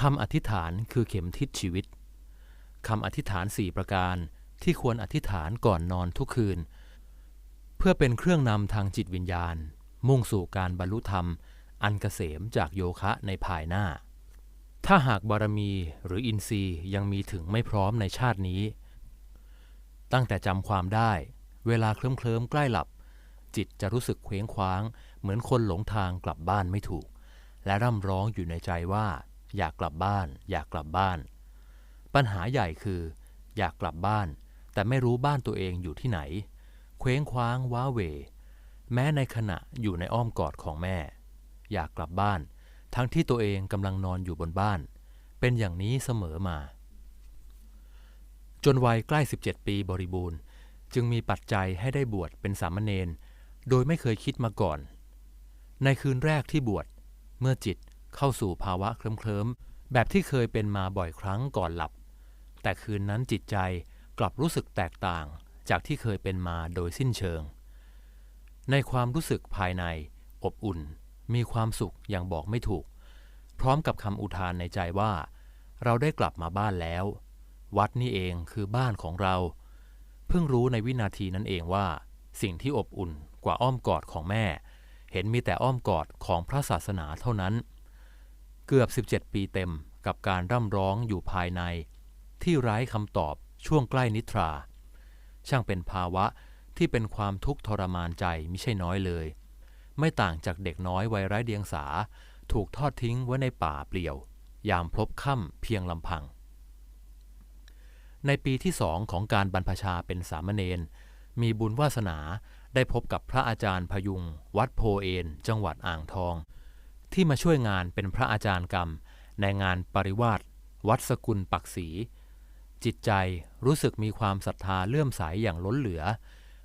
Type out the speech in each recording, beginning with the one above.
คำอธิษฐานคือเข็มทิศชีวิตคำอธิษฐานสี่ประการที่ควรอธิษฐานก่อนนอนทุกคืน เพื่อเป็นเครื่องนำทางจิตวิญญาณ มุ่งสู่การบรรลุธรรม อันเกษมจากโยคะในภายหน้า ถ้าหากบารมีหรืออินทรีย์ยังมีถึงไม่พร้อมในชาตินี้ ตั้งแต่จำความได้ เวลาเคลิ้มเคลิ้มใกล้หลับ จิตจะรู้สึกเคว้งคว้าง เหมือนคนหลงทางกลับบ้านไม่ถูก และร่ำร้องอยู่ในใจว่า อยากกลับบ้าน อยากกลับบ้าน ปัญหาใหญ่คือ อยากกลับบ้าน แต่ไม่รู้บ้านตัวเองอยู่ที่ไหน เคว้งคว้างว้าเหวแม้ในขณะอยู่ในอ้อมกอดของแม่ อยากกลับบ้าน ทั้งที่ตัวเองกำลังนอนอยู่บนบ้าน เป็นอย่างนี้เสมอมา จนวัยใกล้ 17 ปีบริบูรณ์ จึงมีปัจจัยให้ได้บวชเป็นสามเณรโดยไม่เคยคิดมาก่อน ในคืนแรกที่บวชเมื่อจิต เข้าสู่ภาวะเคลิ้มๆแบบที่เคยเป็นมาบ่อยครั้งก่อนหลับ แต่คืนนั้นจิตใจกลับรู้สึกแตกต่างจากที่เคยเป็นมาโดยสิ้นเชิง ในความรู้สึกภายใน อบอุ่น มีความสุขอย่างบอกไม่ถูก พร้อมกับคำอุทานในใจว่า เราได้กลับมาบ้านแล้ว วัดนี่เองคือบ้านของเรา เพิ่งรู้ในวินาทีนั้นเองว่า สิ่งที่อบอุ่นกว่าอ้อมกอดของแม่ เห็นมีแต่อ้อมกอดของพระศาสนาเท่านั้น เกือบ 17 ปีเต็มกับการร่ำร้องอยู่ภายใน ที่ไร้คำตอบช่วงใกล้นิทรา ช่างเป็นภาวะที่เป็นความทุกข์ทรมานใจไม่ใช่น้อยเลย ไม่ต่างจากเด็กน้อยวัยไร้เดียงสา ถูกทอดทิ้งไว้ในป่าเปลี่ยว ยามพลบค่ำเพียงลำพัง ในปีที่สองของการบรรพชาเป็นสามเณรมีบุญวาสนาได้พบกับพระอาจารย์พยุง วัดโพเอนจังหวัดอ่างทอง ที่มาช่วยงานเป็นพระอาจารย์กรรม ในงานปริวาสวัดสกุลปักศีจิตใจรู้สึกมีความศรัทธาเลื่อมใสอย่างล้นเหลือ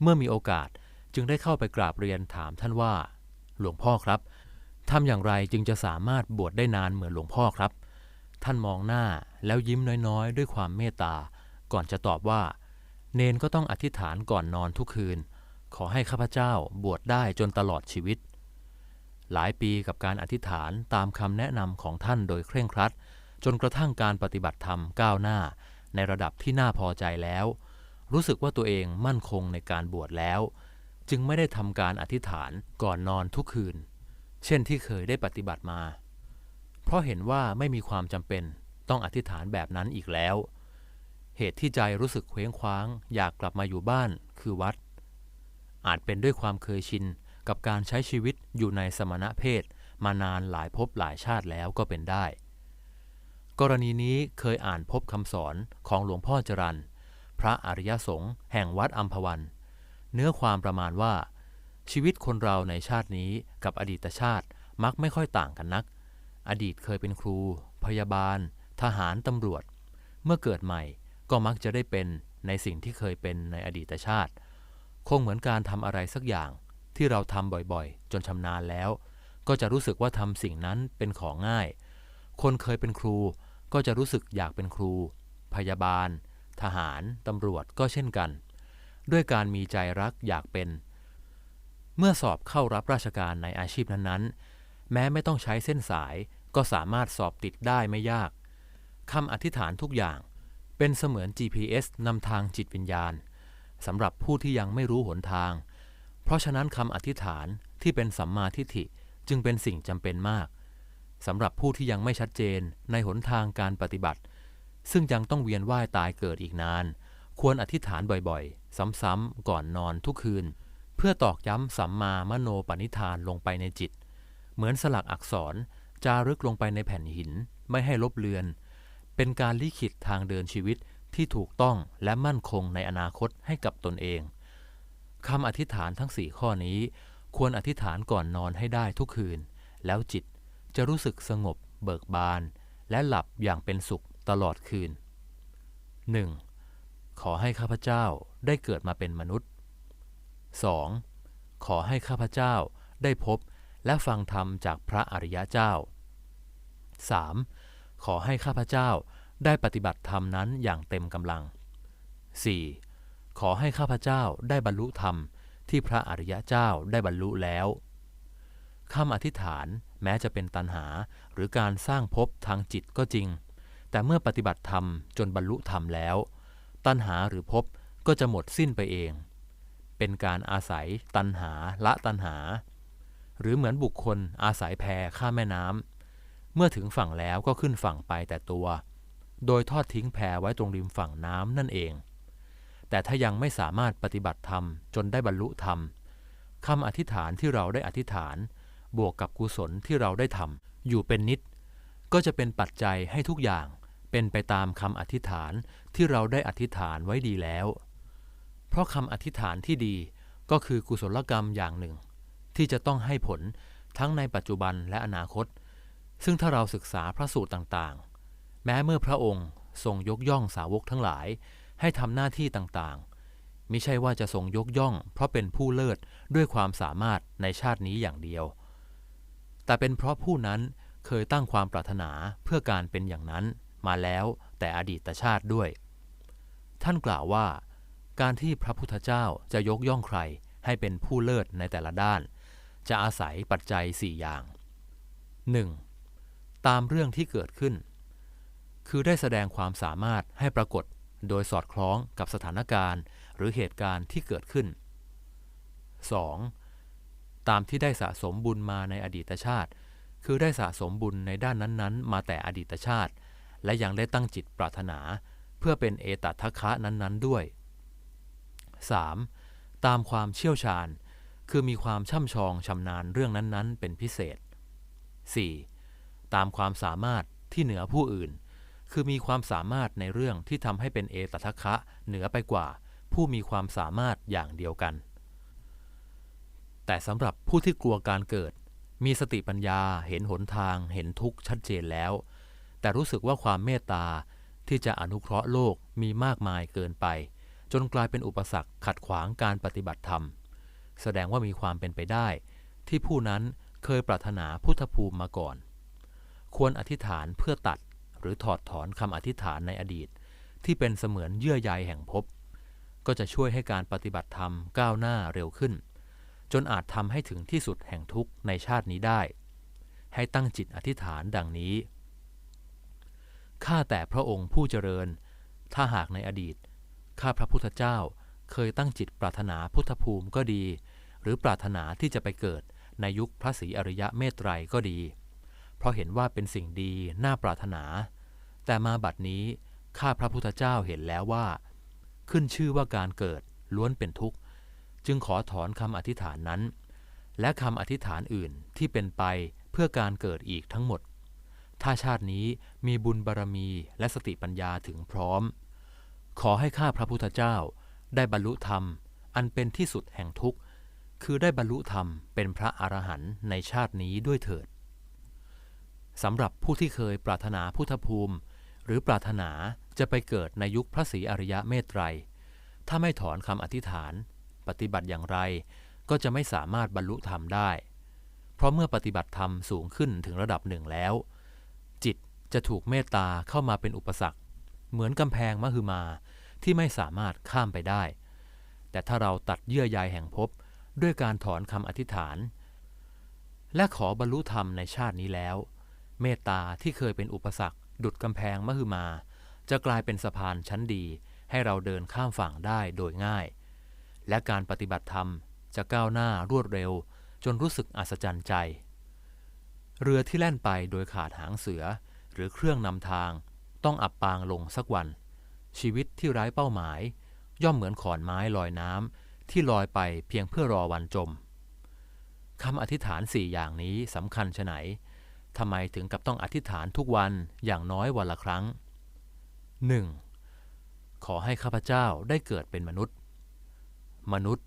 เมื่อมีโอกาสจึงได้เข้าไปกราบเรียนถามท่านว่า หลวงพ่อครับทำอย่างไรจึงจะสามารถบวชได้นานเหมือนหลวงพ่อครับ ท่านมองหน้าแล้วยิ้มน้อยๆ ด้วยความเมตตา ก่อนจะตอบว่า เนนก็ต้องอธิษฐานก่อนนอนทุกคืน ขอให้ข้าพเจ้าบวชได้จนตลอดชีวิต หลายปีกับการอธิษฐานตามคำแนะนำของท่านโดยเคร่งครัด จนกระทั่งการปฏิบัติธรรมก้าวหน้า ในระดับที่น่าพอใจแล้ว รู้สึกว่าตัวเองมั่นคงในการบวชแล้ว จึงไม่ได้ทำการอธิษฐานก่อนนอนทุกคืน เช่นที่เคยได้ปฏิบัติมา เพราะเห็นว่าไม่มีความจำเป็นต้องอธิษฐานแบบนั้นอีกแล้ว เหตุที่ใจรู้สึกเคว้งคว้าง อยากกลับมาอยู่บ้านคือวัด อาจเป็นด้วยความเคยชิน กับการใช้ชีวิตอยู่ในสมณะเพศ มานานหลายภพหลายชาติแล้วก็เป็นได้ กรณีนี้เคยอ่านพบคำสอนของหลวงพ่อจรันพระอริยสงฆ์แห่งวัดอัมพวัน เนื้อความประมาณว่า ชีวิตคนเราในชาตินี้กับอดีตชาติมักไม่ค่อยต่างกันนัก อดีตเคยเป็นครู พยาบาล ทหารตำรวจ เมื่อเกิดใหม่ก็มักจะได้เป็นในสิ่งที่เคยเป็นในอดีตชาติ คงเหมือนการทำอะไรสักอย่าง ที่เราทำบ่อยๆ จนชำนาญแล้ว ก็จะรู้สึกว่าทำสิ่งนั้นเป็นของง่าย คนเคยเป็นครูก็จะรู้สึกอยากเป็นครู พยาบาล ทหาร ตำรวจก็เช่นกัน ด้วยการมีใจรักอยากเป็น เมื่อสอบเข้ารับราชการในอาชีพนั้นๆ แม้ไม่ต้องใช้เส้นสายก็สามารถสอบติดได้ไม่ยากคำอธิษฐานทุกอย่าง เป็นเสมือน GPS นำทางจิตวิญญาณสำหรับผู้ที่ยังไม่รู้หนทาง เพราะฉะนั้นคำอธิษฐานที่เป็นสัมมาทิฏฐิจึงเป็นสิ่งจำเป็นมากสำหรับผู้ที่ยังไม่ชัดเจนในหนทางการปฏิบัติ ซึ่งยังต้องเวียนว่ายตายเกิดอีกนาน ควรอธิษฐานบ่อยๆ ซ้ำๆก่อนนอนทุกคืน เพื่อตอกย้ำสัมมามโนปณิธานลงไปในจิต เหมือนสลักอักษรจารึกลงไปในแผ่นหิน ไม่ให้ลบเลือน เป็นการลิขิตทางเดินชีวิตที่ถูกต้องและมั่นคงในอนาคตให้กับตนเอง คำอธิษฐานทั้งสี่ข้อนี้ ควรอธิษฐานก่อนนอนให้ได้ทุกคืน แล้วจิตจะรู้สึกสงบ เบิกบาน และหลับอย่างเป็นสุขตลอดคืน 1. ขอให้ข้าพเจ้าได้เกิดมาเป็นมนุษย์ 2. ขอให้ข้าพเจ้าได้พบและฟังธรรมจากพระอริยะเจ้า 3. ขอให้ข้าพเจ้าได้ปฏิบัติธรรมนั้นอย่างเต็มกำลัง 4. ขอให้ข้าพเจ้าได้บรรลุธรรมที่พระอริยเจ้าได้บรรลุแล้วคำอธิษฐานแม้จะเป็นตัณหาหรือการสร้างภพทางจิตก็จริง แต่เมื่อปฏิบัติธรรมจนบรรลุธรรมแล้ว ตัณหาหรือภพก็จะหมดสิ้นไปเอง เป็นการอาศัยตัณหาละตัณหา หรือเหมือนบุคคลอาศัยแพข้ามแม่น้ำเมื่อถึงฝั่งแล้วก็ขึ้นฝั่งไปแต่ตัว โดยทอดทิ้งแพไว้ตรงริมฝั่งน้ำนั่นเอง แต่ถ้ายังไม่สามารถปฏิบัติธรรมจนได้บรรลุธรรมคำอธิษฐานที่เราได้อธิษฐาน บวกกับกุศลที่เราได้ทำอยู่เป็นนิด ก็จะเป็นปัจจัยให้ทุกอย่างเป็นไปตามคำอธิษฐานที่เราได้อธิษฐานไว้ดีแล้ว เพราะคำอธิษฐานที่ดีก็คือกุศลกรรมอย่างหนึ่ง ที่จะต้องให้ผลทั้งในปัจจุบันและอนาคต ซึ่งถ้าเราศึกษาพระสูตรต่างๆ แม้เมื่อพระองค์ทรงยกย่องสาวกทั้งหลาย ให้ทำหน้าที่ต่างๆ มิใช่ว่าจะทรงยกย่อง เพราะเป็นผู้เลิศด้วยความสามารถในชาตินี้อย่างเดียว แต่เป็นเพราะผู้นั้นเคยตั้งความปรารถนาเพื่อการเป็นอย่างนั้นมาแล้วแต่อดีตชาติด้วย ท่านกล่าวว่า การที่พระพุทธเจ้าจะยกย่องใครให้เป็นผู้เลิศในแต่ละด้าน จะอาศัยปัจจัย 4 อย่าง 1. ตามเรื่องที่เกิดขึ้น คือได้แสดงความสามารถให้ปรากฏ โดยสอดคล้องกับสถานการณ์หรือเหตุการณ์ที่เกิดขึ้น 2. ตามที่ได้สะสมบุญมาในอดีตชาติ คือได้สะสมบุญในด้านนั้นๆ มาแต่อดีตชาติ และยังได้ตั้งจิตปรารถนา เพื่อเป็นเอตทัคคะนั้นๆด้วย 3. ตามความเชี่ยวชาญ คือมีความช่ำชองชำนาญเรื่องนั้นๆ เป็นพิเศษ 4. ตามความสามารถที่เหนือผู้อื่น คือมีความสามารถในเรื่องที่ทำให้เป็นเอตทัคคะเหนือไปกว่า ผู้มีความสามารถอย่างเดียวกัน แต่สำหรับผู้ที่กลัวการเกิด มีสติปัญญาเห็นหนทาง เห็นทุกข์ชัดเจนแล้ว แต่รู้สึกว่าความเมตตาที่จะอนุเคราะห์โลกมีมากมายเกินไป จนกลายเป็นอุปสรรคขัดขวางการปฏิบัติธรรม แสดงว่ามีความเป็นไปได้ ที่ผู้นั้นเคยปรารถนาพุทธภูมิมาก่อน ควรอธิษฐานเพื่อตัด หรือถอดถอนคำอธิษฐานในอดีต ที่เป็นเสมือนเยื่อใยแห่งภพก็จะช่วยให้การปฏิบัติธรรมก้าวหน้าเร็วขึ้น จนอาจทำให้ถึงที่สุดแห่งทุกข์ในชาตินี้ได้ ให้ตั้งจิตอธิษฐานดังนี้ข้าแต่พระองค์ผู้เจริญ ถ้าหากในอดีต ข้าพระพุทธเจ้าเคยตั้งจิตปรารถนาพุทธภูมิก็ดี หรือปรารถนาที่จะไปเกิดในยุคพระศรีอริยะเมตไตรก็ดี เพราะเห็นว่าเป็นสิ่งดีน่าปรารถนา แต่มาบัดนี้ข้าพระพุทธเจ้าเห็นแล้วว่า ขึ้นชื่อว่าการเกิดล้วนเป็นทุกข์ จึงขอถอนคำอธิษฐานนั้น และคำอธิษฐานอื่นที่เป็นไปเพื่อการเกิดอีกทั้งหมด ถ้าชาตินี้มีบุญบารรมีและสติปัญญาถึงพร้อม ขอให้ข้าพระพุทธเจ้าได้บรรลุธรรม อันเป็นที่สุดแห่งทุกข์ คือได้บรรลุธรรมเป็นพระอรหันต์ในชาตินี้ด้วยเถิด สำหรับผู้ที่เคยปรารถนาพุทธภูมิ หรือปรารถนาจะไปเกิดในยุคพระศรีอริยะเมตไตร ถ้าไม่ถอนคำอธิษฐาน ปฏิบัติอย่างไร ก็จะไม่สามารถบรรลุธรรมได้ เพราะเมื่อปฏิบัติธรรมสูงขึ้นถึงระดับหนึ่งแล้ว จิตจะถูกเมตตาเข้ามาเป็นอุปสรรค เหมือนกำแพงมหึมาที่ไม่สามารถข้ามไปได้ แต่ถ้าเราตัดเยื่อใยแห่งภพด้วยการถอนคำอธิษฐาน และขอบรรลุธรรมในชาตินี้แล้ว เมตตาที่เคยเป็นอุปสรรค ดุดกำแพงมหึมา จะกลายเป็นสะพานชั้นดี ให้เราเดินข้ามฝั่งได้โดยง่าย และการปฏิบัติธรรมจะก้าวหน้ารวดเร็ว จนรู้สึกอัศจรรย์ใจ เรือที่แล่นไปโดยขาดหางเสือ หรือเครื่องนำทาง ต้องอับปางลงสักวัน ชีวิตที่ไร้เป้าหมาย ย่อมเหมือนขอนไม้ลอยน้ำที่ลอยไปเพียงเพื่อรอวันจมคำอธิษฐานสี่อย่างนี้สำคัญชะไหน ทำไมถึงกับต้องอธิษฐานทุกวันอย่างน้อยวันละครั้ง 1. ขอให้ข้าพเจ้าได้เกิดเป็นมนุษย์ มนุษย์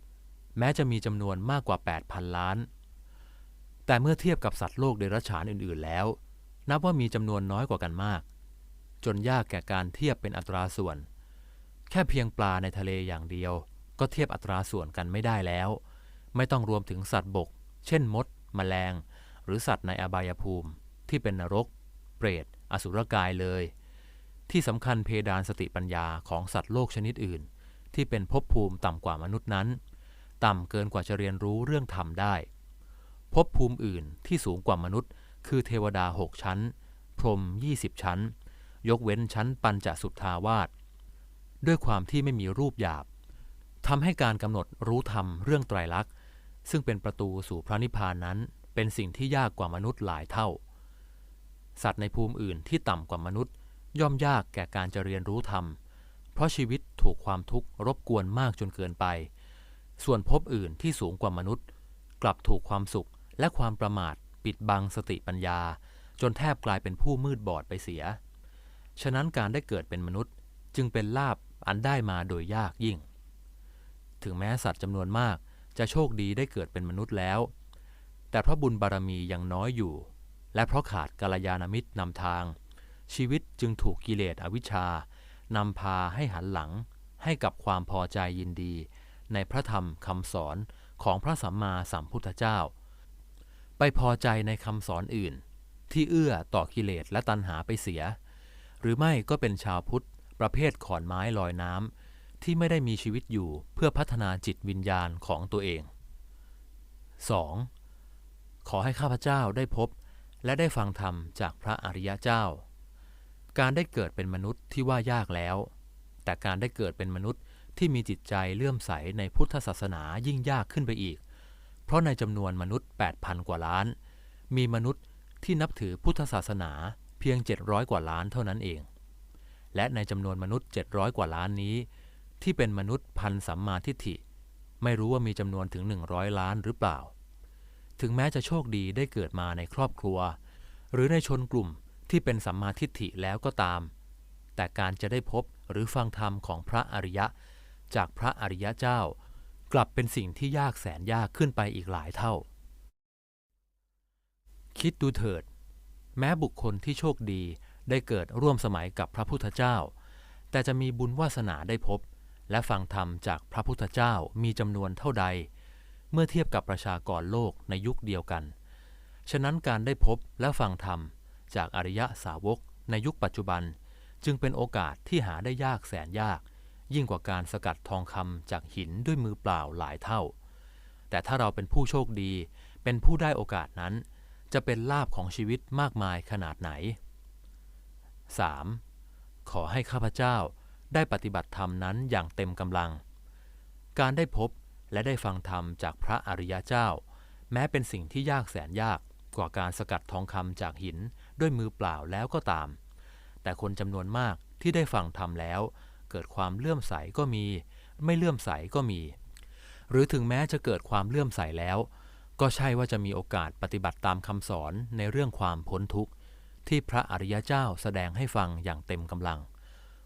แม้จะมีจำนวนมากกว่า 8,000 ล้าน แต่เมื่อเทียบกับสัตว์โลกเดรัจฉานอื่น ๆ แล้ว นับว่ามีจำนวนน้อยกว่ากันมาก จนยากแก่การเทียบเป็นอัตราส่วน แค่เพียงปลาในทะเลอย่างเดียว ก็เทียบอัตราส่วนกันไม่ได้แล้ว ไม่ต้องรวมถึงสัตว์บก เช่นมดแมลง หรือสัตว์ในอบายภูมิ ที่เป็นนรก เปรต อสุรกายเลย ที่สำคัญเพดานสติปัญญาของสัตว์โลกชนิดอื่น ที่เป็นภพภูมิต่ำกว่ามนุษย์นั้น ต่ำเกินกว่าจะเรียนรู้เรื่องธรรมได้ภพภูมิอื่นที่สูงกว่ามนุษย์ คือเทวดาหกชั้น พรหมยี่สิบชั้น ยกเว้นชั้นปัญจสุทธาวาสด้วยความที่ไม่มีรูปหยาบทำให้การกำหนดรู้ธรรมเรื่องไตรลักษณ์ซึ่งเป็นประตูสู่พระนิพพานนั้น เป็นสิ่งที่ยากกว่ามนุษย์หลายเท่า สัตว์ในภูมิอื่นที่ต่ำกว่ามนุษย์ ย่อมยากแก่การจะเรียนรู้ธรรม เพราะชีวิตถูกความทุกข์รบกวนมากจนเกินไป ส่วนภพอื่นที่สูงกว่ามนุษย์ กลับถูกความสุขและความประมาทปิดบังสติปัญญา จนแทบกลายเป็นผู้มืดบอดไปเสีย ฉะนั้นการได้เกิดเป็นมนุษย์จึงเป็นลาบอันได้มาโดยยากยิ่ง ถึงแม้สัตว์จำนวนมากจะโชคดีได้เกิดเป็นมนุษย์แล้ว แต่เพราะบุญบารมียังน้อยอยู่ และเพราะขาดกัลยาณมิตรนำทาง ชีวิตจึงถูกกิเลสอวิชชานำพาให้หันหลัง ให้กับความพอใจยินดี ในพระธรรมคำสอนของพระสัมมาสัมพุทธเจ้า ไปพอใจในคำสอนอื่น ที่เอื้อต่อกิเลสและตัณหาไปเสีย หรือไม่ก็เป็นชาวพุทธประเภทขอนไม้ลอยน้ำที่ไม่ได้มีชีวิตอยู่เพื่อพัฒนาจิตวิญญาณของตัวเอง 2. ขอให้ข้าพเจ้าได้พบ และได้ฟังธรรมจากพระอริยเจ้า การได้เกิดเป็นมนุษย์ที่ว่ายากแล้ว แต่การได้เกิดเป็นมนุษย์ที่มีจิตใจเลื่อมใสในพุทธศาสนายิ่งยากขึ้นไปอีก เพราะในจำนวนมนุษย์ 8,000 กว่าล้าน มีมนุษย์ที่นับถือพุทธศาสนาเพียง 700 กว่าล้านเท่านั้นเอง และในจำนวนมนุษย์ 700 กว่าล้านนี้ ที่เป็นมนุษย์พันสัมมาทิฏฐิ ไม่รู้ว่ามีจำนวนถึง 100 ล้านหรือเปล่า ถึงแม้จะโชคดีได้เกิดมาในครอบครัว หรือในชนกลุ่มที่เป็นสัมมาทิฏฐิแล้วก็ตาม แต่การจะได้พบหรือฟังธรรมของพระอริยะ จากพระอริยะเจ้า กลับเป็นสิ่งที่ยากแสนยากขึ้นไปอีกหลายเท่า คิดดูเถิด แม้บุคคลที่โชคดีได้เกิดร่วมสมัยกับพระพุทธเจ้า แต่จะมีบุญวาสนาได้พบ และฟังธรรมจากพระพุทธเจ้ามีจำนวนเท่าใด เมื่อเทียบกับประชากรโลกในยุคเดียวกัน ฉะนั้นการได้พบและฟังธรรม จากอริยะสาวกในยุคปัจจุบัน จึงเป็นโอกาสที่หาได้ยากแสนยาก ยิ่งกว่าการสกัดทองคำจากหินด้วยมือเปล่าหลายเท่า แต่ถ้าเราเป็นผู้โชคดี เป็นผู้ได้โอกาสนั้น จะเป็นลาภของชีวิตมากมายขนาดไหน 3. ขอให้ข้าพเจ้าได้ปฏิบัติธรรมนั้นอย่างเต็มกำลัง การได้พบ และได้ฟังธรรมจากพระอริยเจ้า แม้เป็นสิ่งที่ยากแสนยากกว่าการสกัดทองคำจากหินด้วยมือเปล่าแล้วก็ตาม แต่คนจำนวนมากที่ได้ฟังธรรมแล้ว เกิดความเลื่อมใสก็มี ไม่เลื่อมใสก็มี หรือถึงแม้จะเกิดความเลื่อมใสแล้ว ก็ใช่ว่าจะมีโอกาสปฏิบัติตามคำสอนในเรื่องความพ้นทุกข์ ที่พระอริยเจ้าแสดงให้ฟังอย่างเต็มกำลัง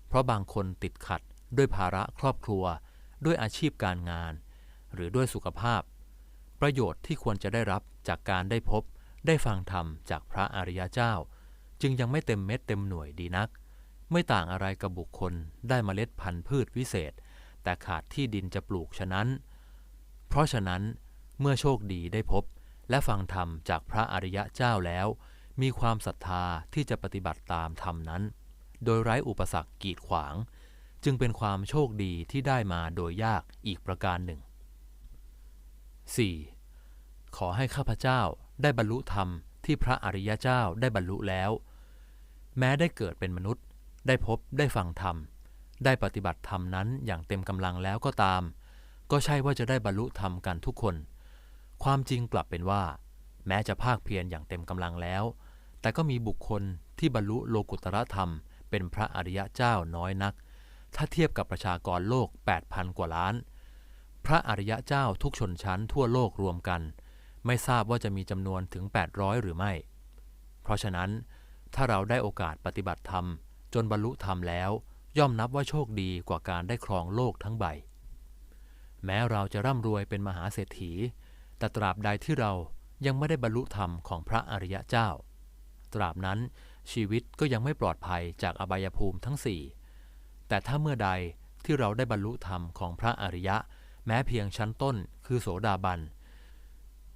เพราะบางคนติดขัดด้วยภาระครอบครัว ด้วยอาชีพการงาน หรือด้วยสุขภาพ ประโยชน์ที่ควรจะได้รับจากการได้พบ ได้ฟังธรรมจากพระอริยเจ้า จึงยังไม่เต็มเม็ดเต็มหน่วยดีนัก ไม่ต่างอะไรกับบุคคลได้มเมล็ดพันธุ์พืชวิเศษ แต่ขาดที่ดินจะปลูกฉะนั้น เพราะฉะนั้นเมื่อโชคดีได้พบ และฟังธรรมจากพระอริยเจ้าแล้ว มีความศรัทธาที่จะปฏิบัติตามธรรมนั้น โดยไร้อุปสรรคกีดขวาง จึงเป็นความโชคดีที่ได้มาโดยยากอีกประการหนึ่ง 4. ขอให้ข้าพเจ้าได้บรรลุธรรมที่พระอริยเจ้าได้บรรลุแล้ว แม้ได้เกิดเป็นมนุษย์ ได้พบได้ฟังธรรม ได้ปฏิบัติธรรมนั้นอย่างเต็มกำลังแล้วก็ตาม ก็ใช่ว่าจะได้บรรลุธรรมกันทุกคน ความจริงกลับเป็นว่า แม้จะภาคเพียรอย่างเต็มกำลังแล้ว แต่ก็มีบุคคลที่บรรลุโลกุตระธรรม เป็นพระอริยเจ้าน้อยนัก ถ้าเทียบกับประชากรโลก 8,000 กว่าล้าน พระอริยะเจ้าทุกชนชั้นทั่วโลกรวมกัน ไม่ทราบว่าจะมีจำนวนถึง 800 หรือไม่ เพราะฉะนั้นถ้าเราได้โอกาสปฏิบัติธรรม จนบรรลุธรรมแล้ว ย่อมนับว่าโชคดีกว่าการได้ครองโลกทั้งใบ แม้เราจะร่ำรวยเป็นมหาเศรษฐี แต่ตราบใดที่เรายังไม่ได้บรรลุธรรมของพระอริยะเจ้า ตราบนั้นชีวิตก็ยังไม่ปลอดภัยจากอบายภูมิทั้งสี่แต่ถ้าเมื่อใดที่เราได้บรรลุธรรมของพระอริยะ แม้เพียงชั้นต้นคือโสดาบัน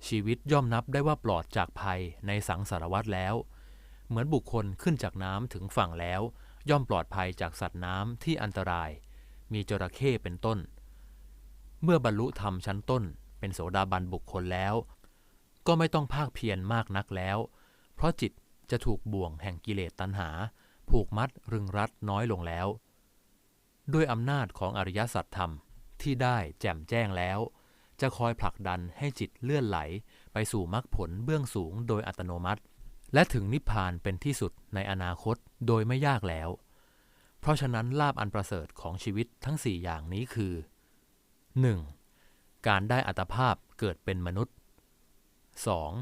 ชีวิตย่อมนับได้ว่าปลอดจากภัยในสังสารวัฏแล้ว เหมือนบุคคลขึ้นจากน้ำถึงฝั่งแล้ว ย่อมปลอดภัยจากสัตว์น้ำที่อันตราย มีจระเข้เป็นต้น เมื่อบรรลุธรรมชั้นต้น เป็นโสดาบันบุคคลแล้ว ก็ไม่ต้องภาคเพียรมากนักแล้ว เพราะจิตจะถูกบ่วงแห่งกิเลสตัณหา ผูกมัดรึงรัดน้อยลงแล้ว ด้วยอำนาจของอริยสัจธรรม ที่ได้แจ่มแจ้งแล้ว จะคอยผลักดันให้จิตเลื่อนไหล ไปสู่มรรคผลเบื้องสูงโดยอัตโนมัติ และถึงนิพพานเป็นที่สุดในอนาคตโดยไม่ยากแล้ว เพราะฉะนั้นลาบอันประเสริฐของชีวิตทั้งสี่อย่างนี้คือ 1. การได้อัตภาพเกิดเป็นมนุษย์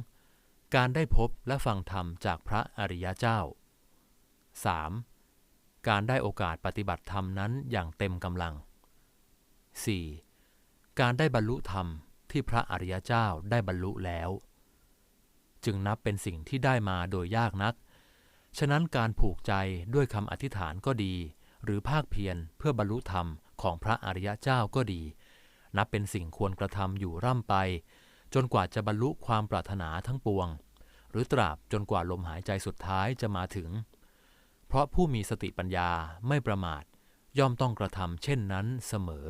2. การได้พบและฟังธรรมจากพระอริยเจ้า 3. การได้โอกาสปฏิบัติธรรมนั้นอย่างเต็มกำลัง 4. การได้บรรลุธรรมที่พระอริยเจ้าได้บรรลุแล้ว จึงนับเป็นสิ่งที่ได้มาโดยยากนัก ฉะนั้นการผูกใจด้วยคำอธิษฐานก็ดี หรือภาคเพียรเพื่อบรรลุธรรมของพระอริยเจ้าก็ดี นับเป็นสิ่งควรกระทำอยู่ร่ำไป จนกว่าจะบรรลุความปรารถนาทั้งปวง หรือตราบจนกว่าลมหายใจสุดท้ายจะมาถึง เพราะผู้มีสติปัญญาไม่ประมาทย่อมต้องกระทำเช่นนั้นเสมอ